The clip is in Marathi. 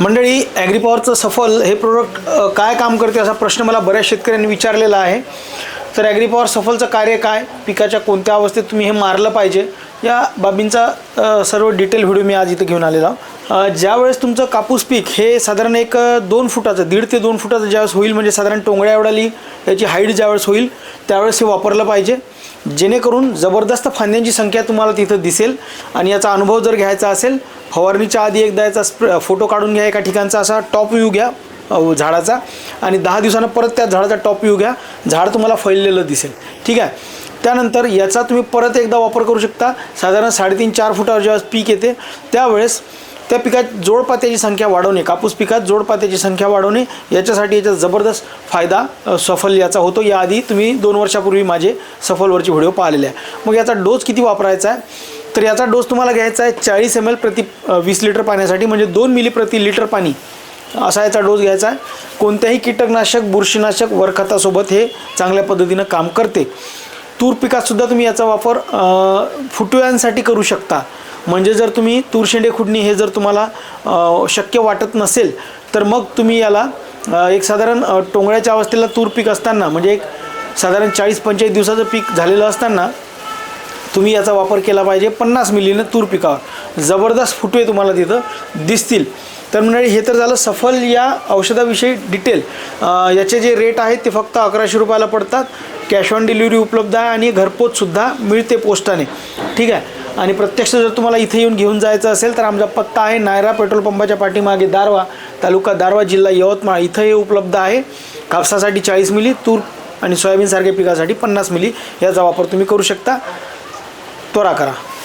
मंडळी ॲग्रीपॉवरचं सफल हे प्रोडक्ट काय काम करते असा प्रश्न मला बऱ्याच शेतकऱ्यांनी विचारलेला आहे. तर ॲग्रीपॉवर सफलचं कार्य काय? पिकाच्या कोणत्या अवस्थेत तुम्ही हे मारलं पाहिजे? या बाबींचा सर्व डिटेल व्हिडिओ मी आज इथे घेऊन आलेला ज्यावेळेस तुमचं कापूस पीक हे साधारण एक दोन फुटाचं दीड ते दोन फुटाचं ज्यावेळेस होईल म्हणजे साधारण टोंगळ्या एवढाली याची हाईट ज्यावेळेस होईल त्यावेळेस हे वापरलं पाहिजे. जेणेकरून जबरदस्त फांद्यांची संख्या तुम्हाला तिथं दिसेल आणि याचा अनुभव जर घ्यायचा असेल फवारणीच्या आधी एकदा याचा स्प्र फोटो काढून घ्या एका ठिकाणचा असा टॉप व्ह्यू घ्या झाडाचा. आणि दहा दिवसानं परत त्या झाडाचा टॉप व्ह्यू घ्या झाड तुम्हाला फैललेलं दिसेल. ठीक आहे? त्यानंतर याचा तुम्ही परत एकदा वापर करू शकता. साधारण साडेतीन चार फुटावर जेव्हा पीक येते त्यावेळेस त्या पिकात जोडपात्याची संख्या वाढवणे कापूस पिकात जोडपात्याची संख्या वाढवणे याच्यासाठी याचा जबरदस्त फायदा सफल याचा होतो. याआधी तुम्ही दोन वर्षापूर्वी माझे सफलवरचे व्हिडिओ पाहिलेले आहे. मग याचा डोस किती वापरायचा आहे? तर याचा डोस तुम्हाला घ्यायचा आहे चाळीस एम एल प्रति वीस लिटर पाण्यासाठी म्हणजे दोन मिली प्रति लिटर पाणी. असा याचा डोस घ्यायचा आहे. कोणत्याही कीटकनाशक बुरशीनाशक वरखतासोबत हे चांगल्या पद्धतीनं काम करते. तूर पिकातसुद्धा तुम्ही याचा वापर फुटव्यांसाठी करू शकता. म्हणजे जर तुम्ही तूर शेंडे खुडणी हे जर तुम्हाला शक्य वाटत नसेल तर मग तुम्ही याला एक साधारण टोंगळ्याच्या अवस्थेला तूर पीक असताना म्हणजे एक साधारण चाळीस पंचेचाळीस दिवसाचं पीक झालेलं असताना तुम्ही याचा वापर केला पाहिजे. पन्नास मिलीनं तूर पिकावर. जबरदस्त फुटवे तुम्हाला तिथं दिसतील. तर मंडळी हे तर झालं सफल या औषधाविषयी डिटेल. याचे जे रेट आहेत ते फक्त अकराशे रुपयाला पडतात. कॅश ऑन डिलिव्हरी उपलब्ध आहे आणि घरपोचसुद्धा मिळते पोस्टाने. ठीक आहे? आणि प्रत्यक्ष जर तुम्हाला इथे येऊन घेऊन जायचं असेल तर आमचा पत्ता आहे नायरा पेट्रोल पंपाच्या पाठीमागे दारवा तालुका दारवा जिल्हा यवतमाळ. इथं हे उपलब्ध आहे. कापसासाठी चाळीस मिली तूर आणि सोयाबीनसारख्या पिकासाठी पन्नास मिली याचा वापर तुम्ही करू शकता. त्वरा करा.